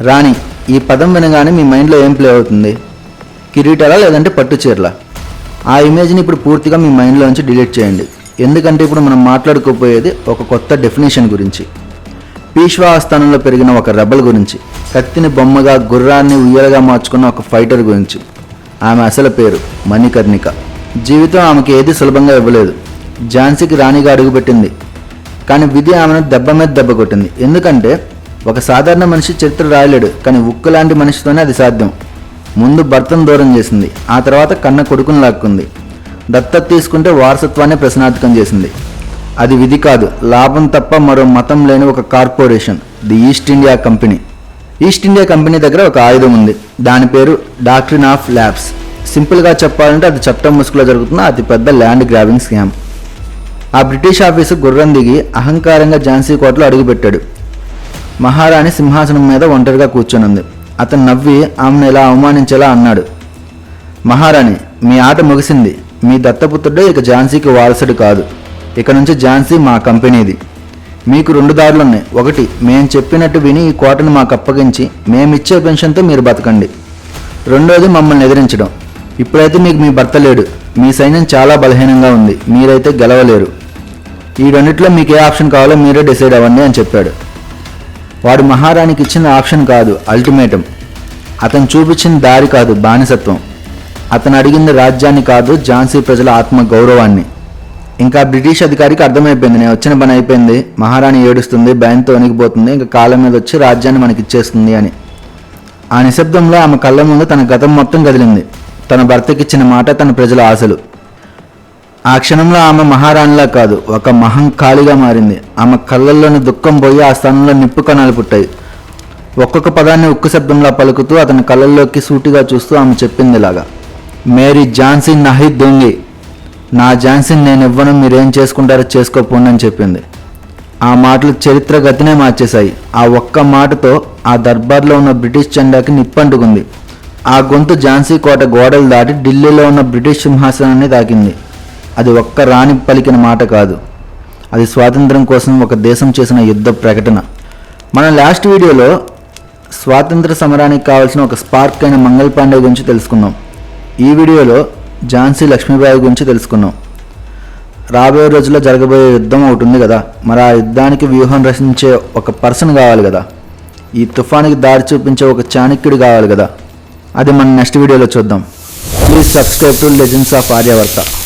రాణి ఈ పదం వినగానే మీ మైండ్లో ఏం ప్లే అవుతుంది? కిరీటాలా లేదంటే పట్టు చీరలా? ఆ ఇమేజ్ని ఇప్పుడు పూర్తిగా మీ మైండ్లో నుంచి డిలీట్ చేయండి. ఎందుకంటే ఇప్పుడు మనం మాట్లాడుకోపోయేది ఒక కొత్త డెఫినేషన్ గురించి. పీష్వా ఆస్థానంలో పెరిగిన ఒక రెబల్ గురించి. కత్తిని బొమ్మగా గుర్రాన్ని ఉయ్యలుగా మార్చుకున్న ఒక ఫైటర్ గురించి. ఆమె అసలు పేరు మణికర్ణిక. జీవితం ఆమెకి ఏది సులభంగా ఇవ్వలేదు. ఝాన్సీకి రాణిగా అడుగుపెట్టింది. కానీ విధి ఆమెను దెబ్బ మీద దెబ్బ కొట్టింది. ఎందుకంటే ఒక సాధారణ మనిషి చరిత్ర రాయలేడు కానీ ఉక్కు లాంటి మనిషితోనే అది సాధ్యం. ముందు భర్తను దూరం చేసింది ఆ తర్వాత కన్న కొడుకుని లాక్కుంది. దత్తత తీసుకుంటే వారసత్వాన్ని ప్రశ్నార్థకం చేసింది. అది విధి కాదు లాభం తప్ప మరో మతం లేని ఒక corporation the East India Company. East India Company దగ్గర ఒక ఆయుధం ఉంది దాని పేరు డాక్ట్రిన్ ఆఫ్ ల్యాబ్స్. సింపుల్గా చెప్పాలంటే అది చట్టం ముసుగులో జరుగుతున్న అతిపెద్ద ల్యాండ్ గ్రాబింగ్ స్కామ్. ఆ బ్రిటిష్ ఆఫీసు గుర్రం దిగి అహంకారంగా ఝాన్సీ కోటలో అడుగుపెట్టాడు. మహారాణి సింహాసనం మీద ఒంటరిగా కూర్చొనుంది. అతను నవ్వి ఆమెను ఇలా అవమానించేలా అన్నాడు. మహారాణి మీ ఆట ముగిసింది. మీ దత్తపుత్రుడే ఇక ఝాన్సీకి వారసుడు కాదు. ఇక నుంచి ఝాన్సీ మా కంపెనీది. మీకు రెండు దారులున్నాయి. ఒకటి మేము చెప్పినట్టు విని ఈ కోటను మాకు అప్పగించి మేమిచ్చే పెన్షన్తో మీరు బతకండి. రెండోది మమ్మల్ని ఎదిరించడం. ఇప్పుడైతే మీకు మీ భర్త లేడు. మీ సైన్యం చాలా బలహీనంగా ఉంది. మీరైతే గెలవలేరు. ఈ రెండిట్లో మీకు ఏ ఆప్షన్ కావాలో మీరే డిసైడ్ అవ్వండి అని చెప్పాడు. వాడు మహారాణికి ఇచ్చిన ఆప్షన్ కాదు అల్టిమేటం అతను చూపించిన దారి కాదు బానిసత్వం. అతను అడిగింది రాజ్యాన్ని కాదు ఝాన్సీ ప్రజల ఆత్మ గౌరవాన్ని. ఇంకా బ్రిటిష్ అధికారికి అర్థమైపోయింది నేను వచ్చిన పని అయిపోయింది మహారాణి ఏడుస్తుంది భయంతో వణికిపోతుంది ఇంకా కాలం మీద వచ్చి రాజ్యాన్ని మనకి ఇచ్చేస్తుంది అని. ఆ నిశ్శబ్దంలో ఆమె కళ్ళ ముందు తన గతం మొత్తం కదిలింది. తన భర్తకిచ్చిన మాట తన ప్రజల ఆశలు. ఆ క్షణంలో ఆమె మహారాణిలా కాదు ఒక మహంకాళిగా మారింది. ఆమె కళ్ళల్లోని దుఃఖం పోయి ఆ స్థానంలో నిప్పు కణాలు పుట్టాయి. ఒక్కొక్క పదాన్ని ఉక్కు శబ్దంలా పలుకుతూ అతని కళ్ళల్లోకి సూటిగా చూస్తూ ఆమె చెప్పింది ఇలాగా మేరీ ఝాన్సీ నహి దొంగి. నా ఝాన్సీని నేను ఇవ్వను మీరేం చేసుకుంటారో చేసుకోపోండి అని చెప్పింది. ఆ మాటలు చరిత్ర గతినే మార్చేశాయి. ఆ ఒక్క మాటతో ఆ దర్బార్లో ఉన్న బ్రిటిష్ జెండాకి నిప్పంటుకుంది ఆ గొంతు ఝాన్సీ కోట గోడలు దాటి ఢిల్లీలో ఉన్న బ్రిటిష్ సింహాసనాన్ని తాకింది. అది ఒక్క రాణి పలికిన మాట కాదు. అది స్వాతంత్రం కోసం ఒక దేశం చేసిన యుద్ధ ప్రకటన. మన లాస్ట్ వీడియోలో స్వాతంత్ర సమరానికి కావాల్సిన ఒక స్పార్క్ అయిన మంగళ పాండే గురించి తెలుసుకున్నాం. ఈ వీడియోలో ఝాన్సీ లక్ష్మీబాయి గురించి తెలుసుకున్నాం. రాబోయే రోజుల్లో జరగబోయే యుద్ధం ఒకటి ఉంది కదా. మరి ఆ యుద్ధానికి వ్యూహం రచించే ఒక పర్సన్ కావాలి కదా. ఈ తుఫానికి దారి చూపించే ఒక చాణక్యుడు కావాలి కదా. అది మనం నెక్స్ట్ వీడియోలో చూద్దాం. Please subscribe to Legends of Aryavarta